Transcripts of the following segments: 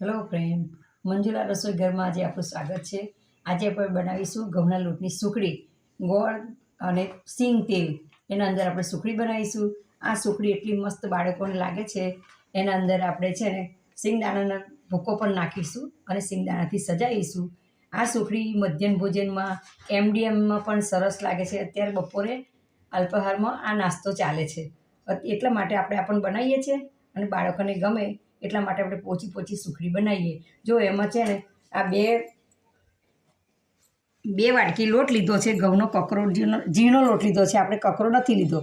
Hello friend, Manjula રસોઈ ઘરમાં આજે આપણું સ્વાગત છે. આજે આપણે બનાવીશું ઘઉંના લોટની સુખડી, ગોળ અને સિંગ તેલ. એના અંદર આપણે સુખડી બનાવીશું. આ સુખડી એટલી મસ્ત બાળકોને લાગે છે. એના અંદર આપણે છે ને સિંગદાણાના ભૂકો પણ નાખીશું અને સિંગદાણાથી સજાવીશું. આ સુખડી મધ્યાહન ભોજનમાં એમડીએમમાં પણ સરસ લાગે છે. અત્યારે બપોરે અલ્પાહારમાં આ નાસ્તો ચાલે છે. એટલા માટે આપણે આ પણ બનાવીએ છીએ અને બાળકોને ગમે એટલા માટે આપણે પોચી પોચી સુખડી બનાવીએ. જો એમાં છે ને આ બે બે વાટકી લોટ લીધો છે, ઘઉંનો કકરો, ઝીણો લોટ લીધો છે, આપણે કકરો નથી લીધો.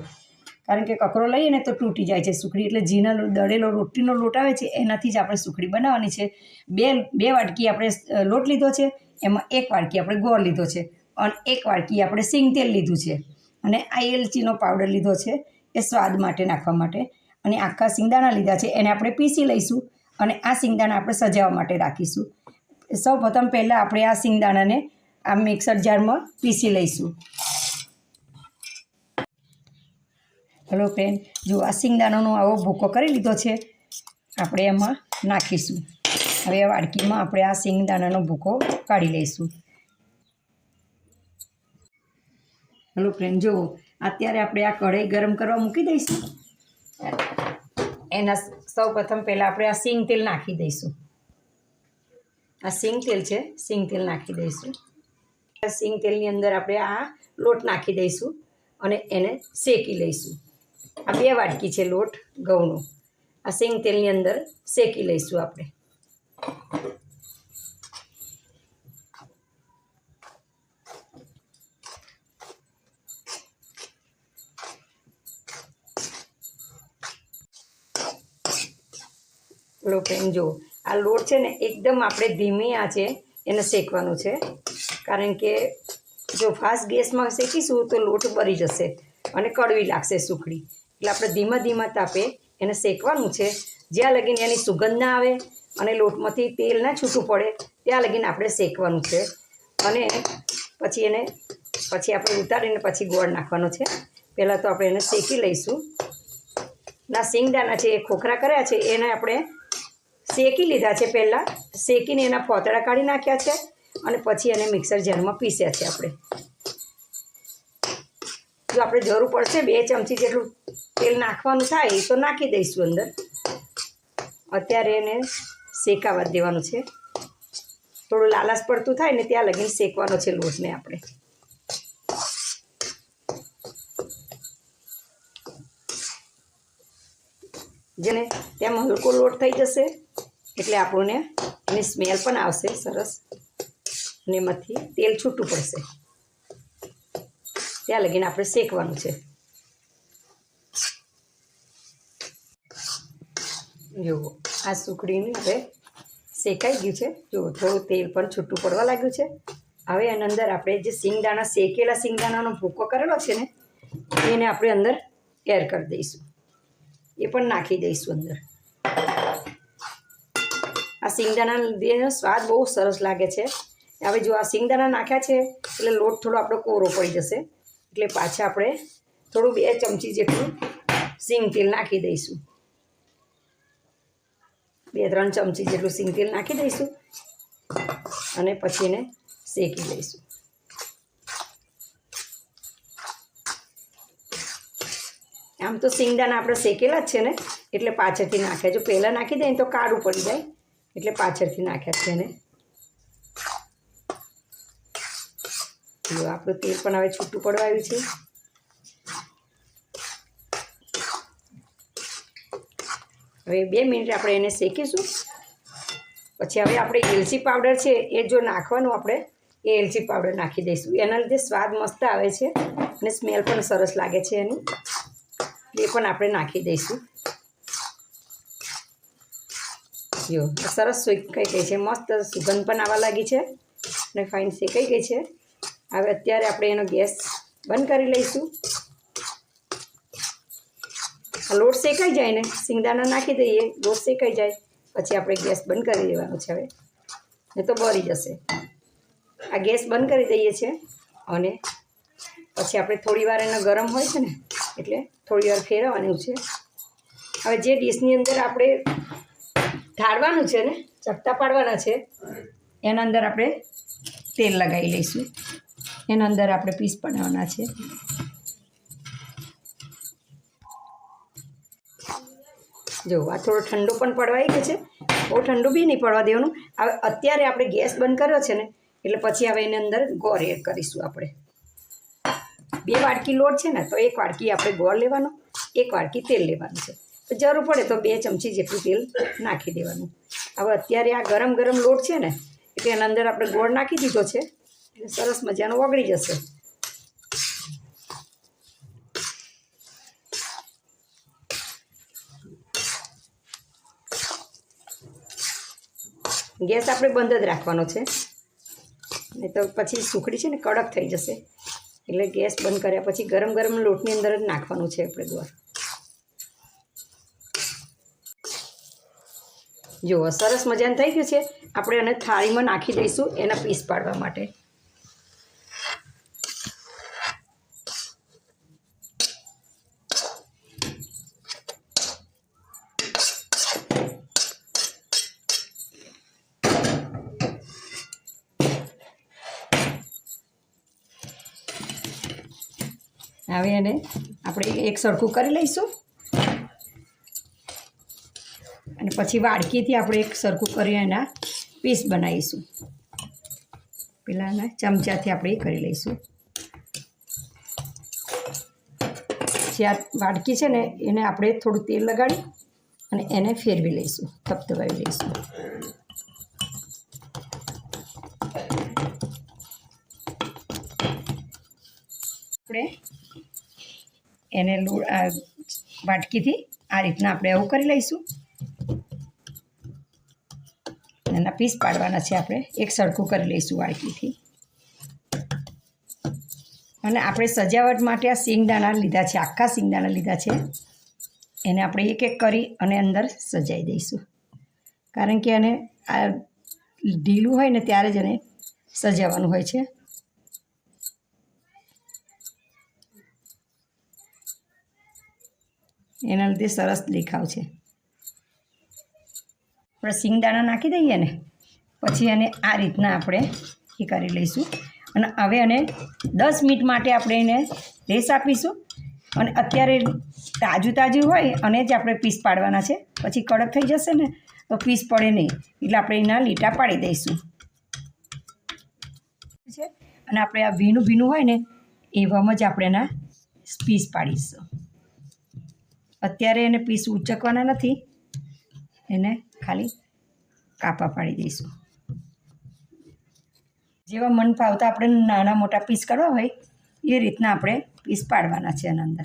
કારણ કે કકરો લઈએ ને તો તૂટી જાય છે સુખડી, એટલે ઝીણા દળેલો રોટલીનો લોટ આવે છે, એનાથી જ આપણે સુખડી બનાવવાની છે. બે બે વાટકી આપણે લોટ લીધો છે, એમાં એક વાટકી આપણે ગોળ લીધો છે, અને એક વાટકી આપણે સિંગ તેલ લીધું છે. અને આ એલચીનો પાવડર લીધો છે, એ સ્વાદ માટે, નાખવા માટે. અને આખા સિંગદાણા લીધા છે. એને આપણે પીસી લઈશું અને આ સિંગદાણા આપણે સજાવવા માટે રાખીશું. સૌ પ્રથમ પહેલાં આપણે આ સિંગદાણાને આ મિક્સર જારમાં પીસી લઈશું. હેલો ફ્રેન્ડ જો આ સિંગદાણાનો આવો ભૂકો કરી લીધો છે, આપણે એમાં નાખીશું. હવે વાડકીમાં આપણે આ સિંગદાણાનો ભૂકો કાઢી લઈશું. હેલો ફ્રેન્ડ જુઓ અત્યારે આપણે આ કઢાઈ ગરમ કરવા મૂકી દઈશું. એના સૌ પ્રથમ પહેલાં આપણે આ સિંગ તેલ નાખી દઈશું. આ સિંગ તેલ છે, સિંગ તેલ નાખી દઈશું. સિંગ તેલની અંદર આપણે આ લોટ નાખી દઈશું અને એને શેકી લઈશું. આ બે વાટકી છે લોટ ઘઉંનો આ સિંગ તેલની અંદર શેકી લઈશું આપણે. લો ફ્રેન્ડ, જુઓ. આ લોટ છે ને એકદમ આપણે ધીમી આંચે એને શેકવાનું છે. કારણ કે જો ફાસ્ટ ગેસમાં શેકીશું તો લોટ બળી જશે અને કડવી લાગશે સુખડી. એટલે આપણે ધીમા ધીમા તાપે એને શેકવાનું છે. જ્યાં લગીને એની સુગંધ ના આવે અને લોટમાંથી તેલ ના છૂટું પડે, ત્યાં લગીને આપણે શેકવાનું છે. અને પછી એને, પછી આપણે ઉતારીને પછી ગોળ નાખવાનો છે. પહેલાં તો આપણે એને શેકી લઈશું. ના સિંગદાણા છે, એ ખોખરા કર્યા છે, એને આપણે શેકી લીધા છે પહેલાં. શેકીને એના ફોતળા કાઢી નાખ્યા છે અને પછી એને મિક્સર જારમાં પીસ્યા છે આપણે. જો આપણે જરૂર પડશે બે ચમચી જેટલું તેલ નાખવાનું થાય તો નાખી દઈશું અંદર. અત્યારે એને શેકાવા દેવાનું છે. થોડું લાલાશ પડતું થાય ને ત્યાં લગીને શેકવાનો છે લોટને આપણે. જેને તેમાં હલકો લોટ થઈ જશે. એટલે આપણને એની સ્મેલ પણ આવશે સરસ. અને એમાંથી તેલ છૂટું પડશે. ત્યાં લગીને આપણે શેકવાનું છે. જુઓ, આ સુખડીને હવે શેકાઈ ગયું છે. જુઓ, થોડું તેલ પણ છૂટું પડવા લાગ્યું છે. હવે એના અંદર આપણે જે સિંગદાણા શેકેલા સિંગદાણાનો ભૂકો કરેલો છે ને, એને આપણે અંદર એડ કરી દઈશું. એ પણ નાખી દઈશું અંદર. સિંગદાણા લીધે સ્વાદ બહુ સરસ લાગે છે. હવે જો આ સિંગદાણા નાખ્યા છે, એટલે લોટ થોડો આપણો કોરો પડી જશે. એટલે પાછા આપણે થોડું બે ચમચી જેટલું સિંગ તેલ નાખી દઈશું. બે ત્રણ ચમચી જેટલું સિંગ તેલ નાખી દઈશું અને પછી એને શેકી લઈશું. આમ તો સિંગદાણા આપણે શેકેલા જ છે ને, એટલે પાછળથી નાખ્યા. જો પહેલાં નાખી દઈએ તો કાળું પડી જાય. એટલે પાછળથી નાખ્યા છે એને. આપણું તેલ પણ હવે છૂટું પડવા આવ્યું છે. હવે બે મિનિટ આપણે એને શેકીશું. પછી હવે આપણે એલચી પાવડર છે એ જો નાખવાનું આપણે, એ એલચી પાવડર નાખી દઈશું. એના લીધે સ્વાદ મસ્ત આવે છે અને સ્મેલ પણ સરસ લાગે છે એની. એ પણ આપણે નાખી દઈશું. જો સરસ શેકાઈ ગઈ છે. મસ્ત સુગંધ પણ આવવા લાગી છે અને ફાઇન શેકાઈ ગઈ છે. હવે અત્યારે આપણે એનો ગેસ બંધ કરી લઈશું. આ લોટ શેકાઈ જાય ને સિંગદાણા નાખી દઈએ, લોટ શેકાઈ જાય, પછી આપણે ગેસ બંધ કરી દેવાનો છે હવે. નહીં તો બળી જશે. આ ગેસ બંધ કરી દઈએ છીએ અને પછી આપણે થોડી વાર એનો ગરમ હોય છે ને, એટલે થોડી વાર ફેરવવાનું છે. હવે જે ડીશની અંદર આપણે ઠાળવાનું છે ને? ચપટા પાડવાના છે. એના અંદર આપણે તેલ લગાવી લઈશું. એના અંદર આપણે પીસ બનાવવાના છે. જો, આ થોડો ઠંડો પણ પડવાઈ ગયો છે. બહુ ઠંડુ બી નહીં પડવા દેવાનું. હવે અત્યારે આપણે ગેસ બંધ કર્યો છે ને, એટલે પછી હવે એની અંદર ગોળ એડ કરીશું આપણે. બે વાડકી લોટ છે ને, તો એક વાડકી આપણે ગોળ લેવાનો, એક વાડકી તેલ લેવાનું છે. જરૂર પડે તો બે ચમચી જેટલું તેલ નાખી દેવાનું. હવે અત્યારે આ ગરમ ગરમ લોટ છે ને, એટલે એના અંદર આપણે ગોળ નાખી દીધો છે, એટલે સરસ મજાનો ઓગળી જશે. ગેસ આપણે બંધ જ રાખવાનો છે. નહીં તો પછી સુખડી છે ને કડક થઈ જશે. એટલે ગેસ બંધ કર્યા પછી ગરમ ગરમ લોટની અંદર જ નાખવાનું છે આપણે ગોળ. જુઓ, સરસ મજાનું થઈ ગયું છે. આપણે એને થાળીમાં નાખી દઈશું એના પીસ પાડવા માટે. હવે એને આપણે એક સરખું કરી લઈશું. પછી વાડકીથી આપણે એક સરખું કરી એના પીસ બનાવીશું. પેલાના ચમચાથી આપણે કરી લઈશું. જ્યાં વાડકી છે ને, એને આપણે થોડું તેલ લગાડી અને એને ફેરવી લઈશું થપથપાવી લઈશું. આપણે એને લો વાટકીથી આ રીતના આપણે આવું કરી લઈશું. એના પીસ પાડવાના છે આપણે. એક સરખું કરી લઈશું વાડકીથી અને આપણે સજાવટ માટે આ સિંગદાણા લીધા છે, આખા સિંગદાણા લીધા છે. એને આપણે એક એક કરી અને અંદર સજાઈ દઈશું. કારણ કે એને આ ઢીલું હોય ને ત્યારે જ એને સજાવવાનું હોય છે. એના લીધે સરસ દેખાવ છે. આપણે સિંગદાણા નાખી દઈએ ને, પછી એને આ રીતના આપણે એ કરી લઈશું. અને હવે એને દસ મિનિટ માટે આપણે એને રેસ આપીશું. અને અત્યારે તાજું તાજું હોય અને જ આપણે પીસ પાડવાના છે. પછી કડક થઈ જશે ને, તો પીસ પડે નહીં. એટલે આપણે એના લીટા પાડી દઈશું. છે? અને આપણે આ ભીનું ભીનું હોય ને, એવામાં જ આપણે એના પીસ પાડીશું. અત્યારે એને પીસ ઉચકવાના નથી. એને ખાલી કાપા પાડી દઈશું. જેવા મન ફાવતા આપણે નાના મોટા પીસ કરવા હોય, એ રીતના આપણે પીસ પાડવાના છે એના અંદર.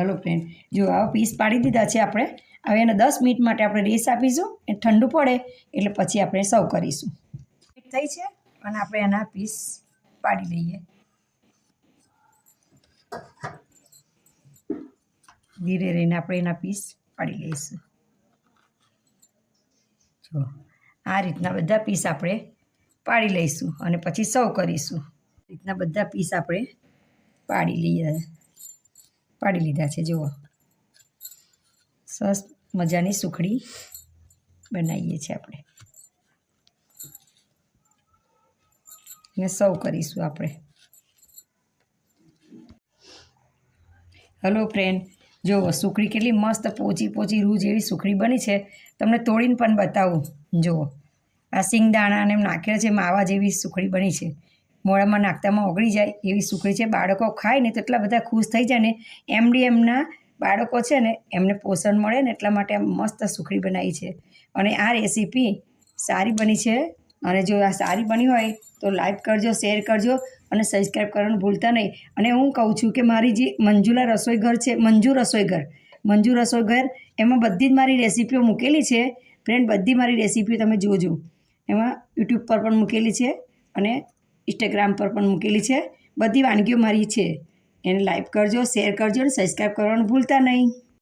હલો ફ્રેન્ડ જો આવા પીસ પાડી દીધા છે આપણે, હવે એને દસ મિનિટ માટે આપણે રેસ આપીશું, એ ઠંડુ પડે, એટલે પછી આપણે સર્વ કરીશું. થઈ છે? અને આપણે એના પીસ પાડી લઈએ. ધીરે રહીને આપણે એના પીસ પાડી લઈશું. જો, આ રીતના બધા પીસ આપણે પાડી લઈશું અને પછી સર્વ કરીશું. રીતના બધા પીસ આપણે પાડી લઈએ પાડી લીધા છે, જુઓ. સરસ મજાની સુખડી બનાવીએ છીએ આપણે. ને સર્વ કરીશું આપણે. હલો ફ્રેન્ડ જુઓ સુખડી કેટલી મસ્ત પોચી પોચી રૂ જેવી સુખડી બની છે. તમને તોડીને પણ બતાવું. જુઓ આ સિંગદાણા અને એમ નાખેલા છે માવા જેવી સુખડી બની છે. મોડામાં નાખતામાં ઓગળી જાય એવી સુખડી છે. બાળકો ખાય ને તો એટલા બધા ખુશ થઈ જાય ને એમડી એમના બાળકો છે ને, એમને પોષણ મળે ને એટલા માટે મસ્ત સુખડી બનાવી છે. અને આ રેસીપી સારી બની છે. અને જો આ સારી બની હોય તો લાઈક કરજો શેર કરજો. અને સબસ્ક્રાઈબ કરવાનું ભૂલતા નહીં. અને હું કહું છું કે મારી જે મંજુલા રસોઈ ઘર છે, મંજુ રસોઈ ઘર મંજુ રસોઈ ઘર એમાં બધી જ મારી રેસીપીઓ મૂકેલી છે. ફ્રેન્ડ બધી મારી રેસીપીઓ તમે જોજો. એમાં યુટ્યુબ પર પણ મૂકેલી છે અને ઇન્સ્ટાગ્રામ પર પણ મૂકેલી છે. બધી વાનગીઓ મારી છે. એને લાઈક કરજો શેર કરજો અને સબસ્ક્રાઈબ કરવાનું ભૂલતા નહીં.